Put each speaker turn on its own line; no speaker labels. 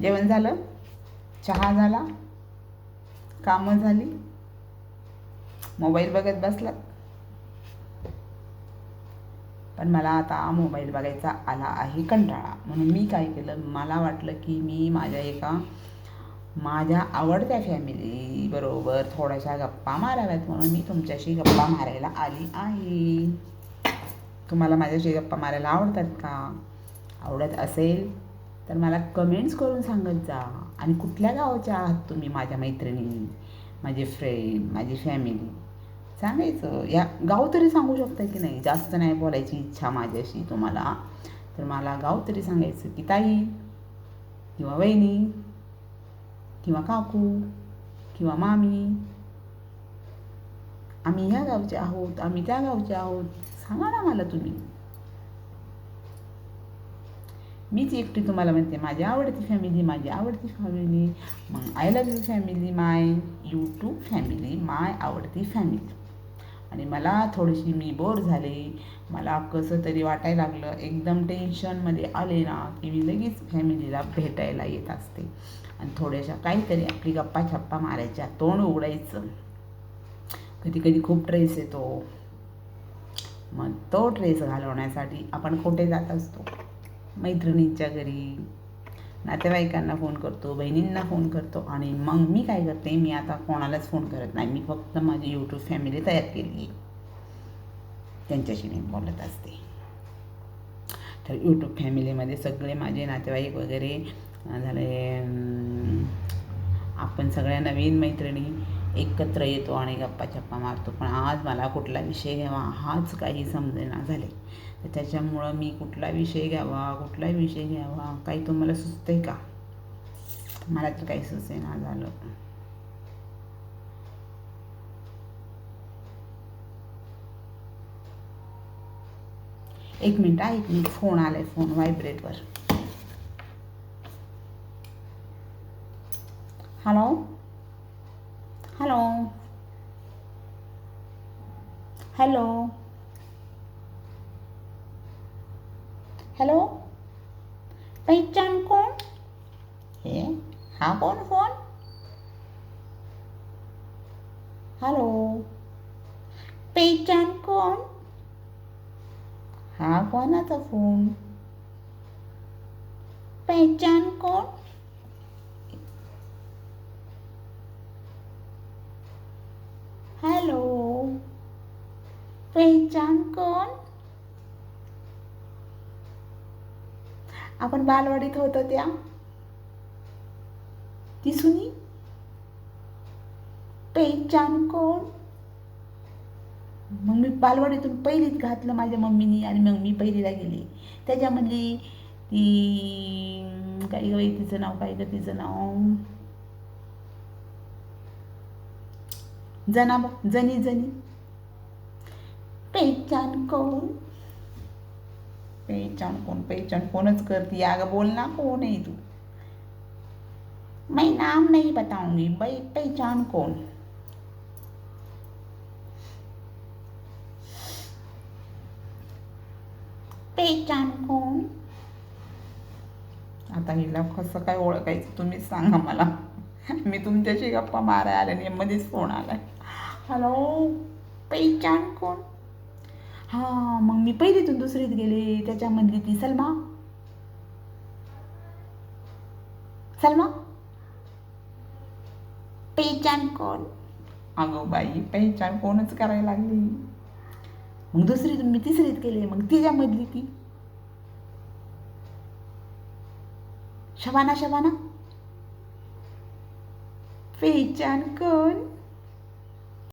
जेवण झालं चहा झाला कामं झाली मोबाईल बघत बसला. पण मला आता मोबाईल बघायचा आला आहे कंटाळा. म्हणून मी काय केलं मला वाटलं की मी माझ्या एका माझ्या आवडत्या फॅमिलीबरोबर थोड्याशा गप्पा माराव्यात म्हणून मी तुमच्याशी गप्पा मारायला आली आहे. तुम्हाला माझ्याशी गप्पा मारायला आवडतात का? आवडत असेल तर मला कमेंट्स करून सांगत जा. आणि कुठल्या गावाच्या आहात तुम्ही माझ्या मैत्रिणी माझे फ्रेंड माझी फॅमिली सांगायचं. या गाव तरी सांगू शकता की नाही? जास्त नाही बोलायची इच्छा माझ्याशी तुम्हाला. तर मला गाव तरी सांगायचं की ताई किंवा वहिनी किंवा काकू किंवा मामी आम्ही ह्या गावचे आहोत आम्ही त्या गावचे आहोत. सांगा ना मला तुम्ही. मीच एकटी तुम्हाला म्हणते माझी आवडती फॅमिली माझी आवडती फॅमिली मग I love you family my YouTube family my आवडती फॅमिली आणि मला थोडीशी मी बोर झाले. मला कसं तरी वाटायला लागलं एकदम टेन्शनमध्ये आले ना की मी लगेच फॅमिलीला भेटायला येत असते. आणि थोड्याशा काहीतरी आपली गप्पा छप्पा मारायच्या तोंड उघडायचं. कधी कधी खूप ट्रेस येतो. मग तो ट्रेस घालवण्यासाठी आपण कुठे जात असतो? मैत्रिणींच्या घरी. नातेवाईकांना फोन करतो बहिणींना फोन करतो आणि मग मी काय करते मी आता कोणालाच फोन करत नाही. मी फक्त माझी यूट्यूब फॅमिली तयार केली आहे. त्यांच्याशी मी बोलत असते. तर यूट्यूब फॅमिलीमध्ये सगळे माझे नातेवाईक वगैरे झाले आपण सगळ्या नवीन मैत्रिणी एकत्र येतो आणि गप्पा चप्पा मारतो. पण आज मला कुठला विषय घ्यावा हाच काही समजेना झाले तर त्याच्यामुळं मी कुठला विषय घ्यावा कुठला विषय घ्यावा काही तुम्हाला सुचतंय का? मला तर काही सुचेना झालं. एक मिनिट एक मिनिट. फोन आलाय फोन व्हायब्रेटवर. हॅलो? हॅलो हॅलो हॅलो पहिचान कोण हे हा कोण फोन हॅलो पहिचान कोण हा कोणाचा फोन पहिचान कोण हॅलो. पहिचान कोण? आपण बालवाडीत होतो त्या. ती सुनी? पहिचान कोण? मग मी बालवाडीतून पहिलीत घातलं माझ्या मम्मीनी आणि मग मी पहिलीला गेली. त्याच्यामधली ती काही तिचं नाव काय ग तिचं नाव? जना जनी जनी। पेचान कोण? पेचान कोण? पेचान कोणच करती? अगं बोल ना कोण आहे तू? मैं नाम नहीं बताऊंगी। भाई पहचान कौन पहचान कोण? आता हिला कसं काय ओळखायचं? तुम्हीच सांगा मला. मी तुमच्याशी गप्पा मारायला आले आणि मध्येच फोन आलाय. हॅलो पहिचान कोण? हां मग मी पहिलीतून दुसरीत गेले. त्याच्यामधली ती सलमा. सलमा? पहिचान कोण? अगं बाई पहिचान कोणच करायला लागली? मग दुसरीतून मी तिसरीत गेले. मग तिच्यामधली ती. शबाना शबाना? पहिचान कोण?